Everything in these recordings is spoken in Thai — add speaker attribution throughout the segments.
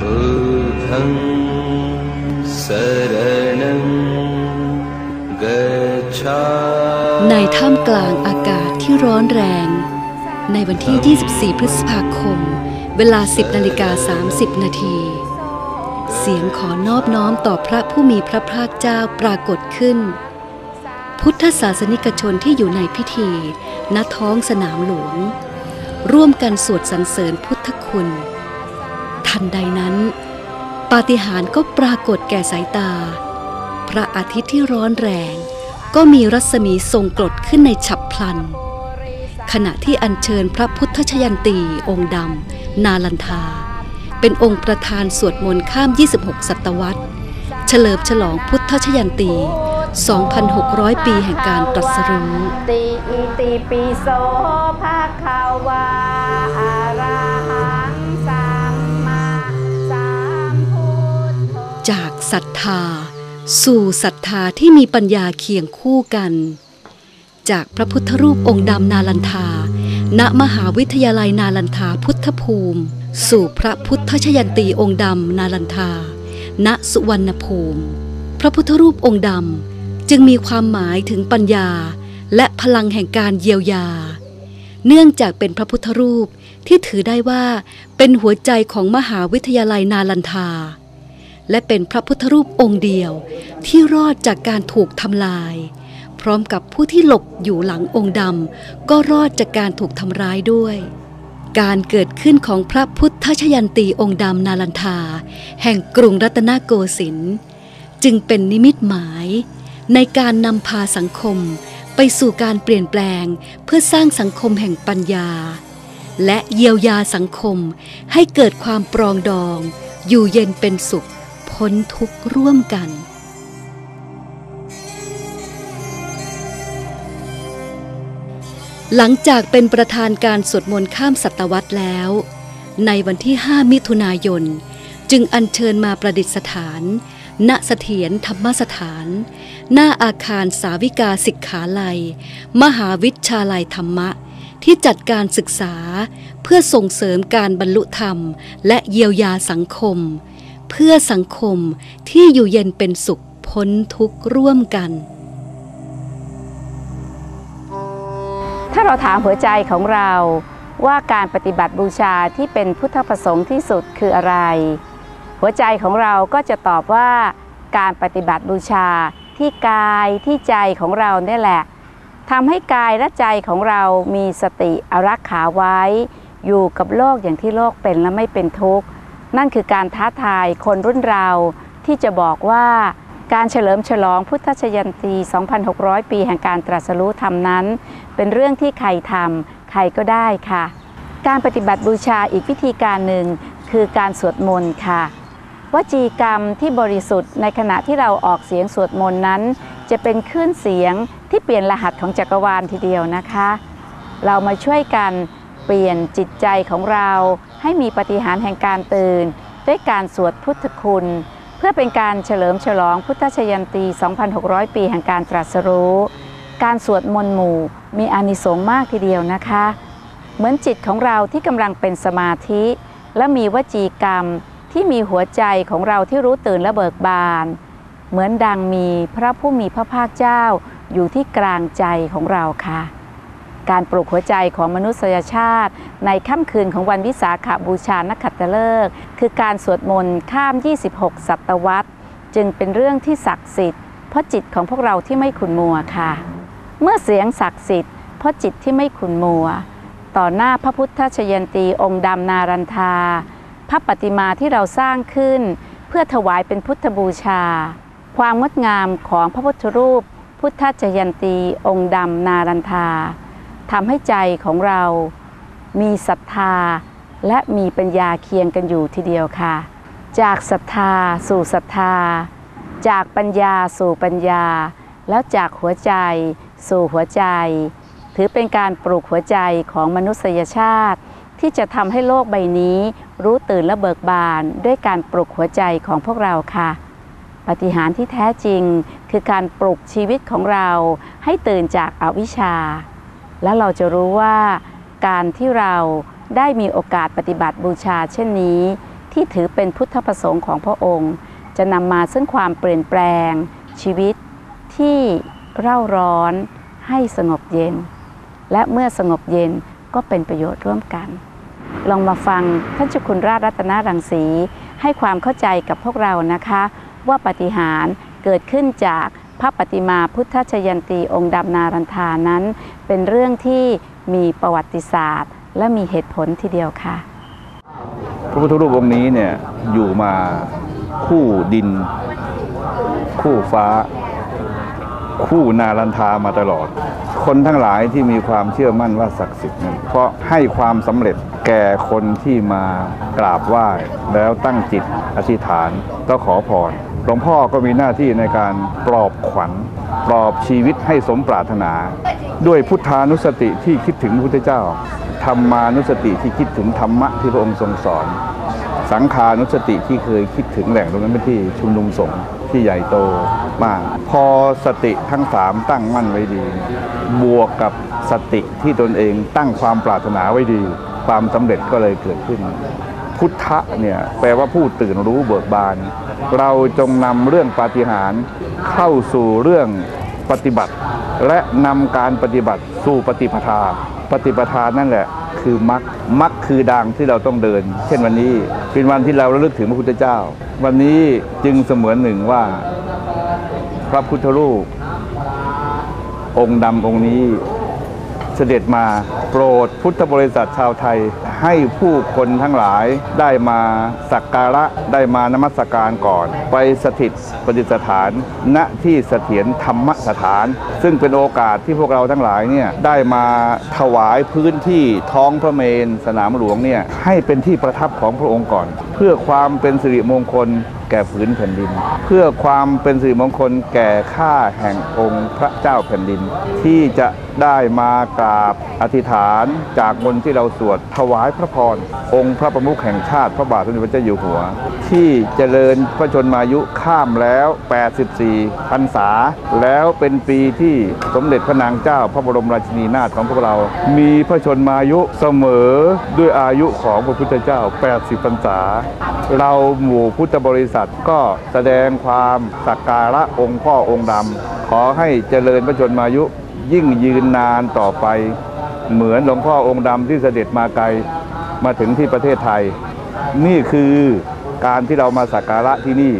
Speaker 1: बुद्धं शरणं गच्छामि
Speaker 2: ในท่ามกลางอากาศที่ร้อนแรง ในวันที่ 24 พฤษภาคม เวลา 10นาฬิกา30 นาที เสียงขอนอบน้อมต่อพระผู้มีพระภาคเจ้าปรากฏขึ้น พุทธศาสนิกชนที่อยู่ในพิธี ณท้องสนามหลวง ร่วมกันสวดสรรเสริญพุทธคุณ ทันใดนั้น ปาฏิหาริย์ก็ปรากฏแก่สายตา พระอาทิตย์ที่ร้อนแรง ก็มีรัศมีทรงกรดขึ้นในฉับพลัน ขณะที่อัญเชิญพระพุทธชยันตีองค์ดำนาลันทา เป็นองค์ประธานสวดมนต์ข้าม 26 ศตวรรษ เฉลิมฉลองพุทธชยันตี2,600 ปีแห่งการตรัสรู้
Speaker 3: ติอิติปิโสภะควา
Speaker 2: จากศรัทธา สู่ศรัทธาที่มีปัญญาเคียงคู่กัน จากพระพุทธรูปองค์ดำนาลันทา ณมหาวิทยาลัยนาลันทาพุทธภูมิ สู่พระพุทธชยันตีองค์ดำนาลันทา ณสุวรรณภูมิ พระพุทธรูปองค์ดำจึงมีความหมายถึงปัญญา และพลังแห่งการเยียวยา เนื่องจากเป็นพระพุทธรูปที่ถือได้ว่าเป็นหัวใจของมหาวิทยาลัยนาลันทา และเป็นพระพุทธรูปองค์เดียวที่รอดจากการถูกทำลาย พร้อมกับผู้ที่หลบอยู่หลังองค์ดำก็รอดจากการถูกทำร้ายด้วย การเกิดขึ้นของพระพุทธชยันตีองค์ดำนาลันทา แห่งกรุงรัตนโกสินทร์จึงเป็นนิมิตหมายในการนำพาสังคมไปสู่การเปลี่ยนแปลงเพื่อสร้างสังคมแห่งปัญญา และเยียวยาสังคมให้เกิดความปรองดอง อยู่เย็นเป็นสุข พ้นทุกข์ร่วมกัน หลังจากเป็นประธานการสวดมนต์ข้ามศตวรรษแล้ว ในวันที่ 5 มิถุนายน จึงอัญเชิญมาประดิษฐาน ณเสถียรธรรมสถาน หน้าอาคารสาวิกาศิกขาลัย มหาวิชาลัยธรรมะที่จัดการศึกษาเพื่อส่งเสริมการบรรลุธรรม และเยียวยาสังคม เพื่อสังคมที่อยู่เย็นเป็นสุขพ้นทุกข์ร่วมกัน
Speaker 3: ถ้าเราถามหัวใจของเราว่าการปฏิบัติบูชาที่เป็นพุทธประสงค์ที่สุดคืออะไร หัวใจของเราก็จะตอบว่า การปฏิบัติบูชาที่กายที่ใจของเราเนี่ยแหละทำให้กายและใจของเรามีสติอารักขาไว้ อยู่กับโลกอย่างที่โลกเป็นและไม่เป็นทุกข์ นั่นคือการท้าทายคนรุ่นเราที่จะบอกว่าการเฉลิมฉลองพุทธชยันตี 2,600 ปีแห่งการตรัสรู้ธรรมนั้น เป็นเรื่องที่ใครทำใครก็ได้ค่ะ การปฏิบัติบูชาอีกวิธีการหนึ่งคือการสวดมนต์ค่ะ วจีกรรมที่บริสุทธิ์ในขณะที่เราออกเสียงสวดมนต์นั้น จะเป็นคลื่นเสียงที่เปลี่ยนรหัสของจักรวาลทีเดียวนะคะ เรามาช่วยกัน เปลี่ยนจิตใจของเราให้มีปฏิหารแห่งการตื่น ด้วยการสวดพุทธคุณ เพื่อเป็นการเฉลิมฉลองพุทธชยันตี 2,600 ปีแห่งการตรัสรู้ การสวดมนต์หมู่มีอานิสงส์มากทีเดียวนะคะ เหมือนจิตของเราที่กำลังเป็นสมาธิ และมีวจีกรรมที่มีหัวใจของเราที่รู้ตื่นและเบิกบาน เหมือนดังมีพระผู้มีพระภาคเจ้าอยู่ที่กลางใจของเราค่ะ การปลุกหัวใจของมนุษยชาติ ในค่ำคืนของวันวิสาขบูชานักขัตฤกษ์คือการสวดมนต์ข้าม 26 ศตวรรษ จึงเป็นเรื่องที่ศักดิ์สิทธิ์เพราะจิตของพวกเราที่ไม่ขุนมัวค่ะ เมื่อเสียงศักดิ์สิทธิ์เพราะจิตที่ไม่ขุนมัว ต่อหน้าพระพุทธชยันตีองค์ดำนารันทา พระปฏิมาที่เราสร้างขึ้น เพื่อถวายเป็นพุทธบูชา ความงดงามของพระพุทธรูป พุทธชยันตีองค์ดำนารันทา ทำให้ใจของเรามีศรัทธา และมีปัญญาเคียงกันอยู่ทีเดียวค่ะ จากศรัทธาสู่ศรัทธา จากปัญญาสู่ปัญญา แล้วจากหัวใจสู่หัวใจ ถือเป็นการปลูกหัวใจของมนุษยชาติ ที่จะทำให้โลกใบนี้รู้ตื่นและเบิกบานด้วยการปลุกหัวใจของพวกเราค่ะ ปฏิหารที่แท้จริงคือการปลุกชีวิตของเราให้ตื่นจากอาวิชชา และเราจะรู้ว่าการที่เราได้มีโอกาสปฏิบัติบูชาเช่นนี้ ที่ถือเป็นพุทธประสงค์ของพระองค์ จะนำมาซึ่งความเปลี่ยนแปลง ชีวิตที่เร่าร้อนให้สงบเย็น และเมื่อสงบเย็นก็เป็นประโยชน์ร่วมกัน ลองมาฟังท่านเจ้าคุณราชรัตนรังสีให้ความเข้าใจกับพวกเรานะคะ ว่าปฏิหารเกิดขึ้นจาก พระปฏิมาพุทธชยันตีองค์ดำนารันทานั้น เป็นเรื่องที่มีประวัติศาสตร์ และมีเหตุผลทีเดียวค่ะ
Speaker 1: พระพุทธรูปองค์นี้เนี่ยอยู่มาคู่ดิน คู่ฟ้า คู่นารันทามาตลอด คนทั้งหลายที่มีความเชื่อมั่นว่าศักดิ์สิทธิ์นั้นเพราะให้ความสำเร็จแก่คนที่มากราบไหว้ แล้วตั้งจิตอธิษฐานก็ขอพร หลวงพ่อก็มีหน้าที่ในการปลอบขวัญ ปลอบชีวิตให้สมปรารถนา ด้วยพุทธานุสติที่คิดถึงพุทธเจ้า ธรรมานุสติที่คิดถึงธรรมะที่พระองค์ทรงสอน สังขานุสติที่เคยคิดถึงแหล่งตรงนั้นเป็นที่ชุมนุมสงฆ์ที่ใหญ่โตมาก พอสติทั้งสามตั้งมั่นไว้ดี บวกกับสติที่ตนเองตั้งความปรารถนาไว้ดี ความสำเร็จก็เลยเกิดขึ้น พุทธะเนี่ยแปลว่าผู้ตื่นรู้เบิกบาน เราจงนำเรื่องปาฏิหาริย์เข้าสู่เรื่องปฏิบัติ และนำการปฏิบัติสู่ปฏิปทา ปฏิปทานั่นแหละคือมรรคมรรคคือดังที่เราต้องเดิน เช่นวันนี้เป็นวันที่เราระลึกถึงพระพุทธเจ้า วันนี้จึงเสมือนหนึ่งว่า พระพุทธรูป องค์ดำองค์นี้เสด็จมาโปรดพุทธบริษัทชาวไทย ให้ผู้คนทั้งหลายได้มาสักการะได้มานมัสการก่อน ไปสถิตประดิษฐาน ณที่เสถียรธรรมสถาน ซึ่งเป็นโอกาสที่พวกเราทั้งหลายเนี่ยได้มาถวายพื้นที่ท้องพระเมนสนามหลวงเนี่ยให้เป็นที่ประทับของพระองค์ก่อน เพื่อความเป็นสิริมงคลแก่ผืนแผ่นดิน เพื่อความเป็นสิริมงคลแก่ข้าแห่งองค์พระเจ้าแผ่นดิน ที่จะได้มากราบอธิษฐานจากบนที่เราสวดถวายพระพร องค์พระประมุขแห่งชาติพระบาทสมเด็จพระเจ้าอยู่หัว ที่เจริญพระชนมายุข้ามแล้ว 84พรรษา แล้วเป็นปีที่สมเด็จพระนางเจ้าพระบรมราชินีนาถของพวกเรา มีพระชนมายุเสมอด้วยอายุของพระพุทธเจ้า 80พรรษา เราหมู่พุทธบริษัทก็แสดงความสักการะองค์พ่อองค์ดำขอให้เจริญพระชนมายุ ยิ่งยืนนานต่อไป เหมือนหลวงพ่อองค์ดำที่เสด็จมาไกลมาถึงที่ประเทศไทย นี่คือการที่เรามาสักการะที่นี่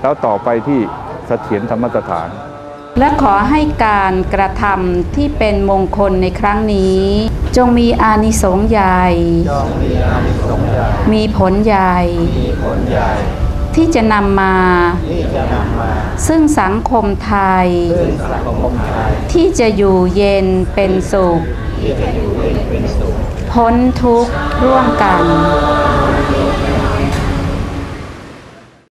Speaker 1: แล้วต่อไปที่เสถียรธรรมสถาน
Speaker 3: และขอให้การกระทำที่เป็นมงคลในครั้งนี้ จงมีอานิสงส์ใหญ่ มีผลใหญ่ ที่จะนำมา ซึ่งสังคมไทย ที่จะอยู่เย็นเป็นสุข พ้นทุกข์ร่วมกัน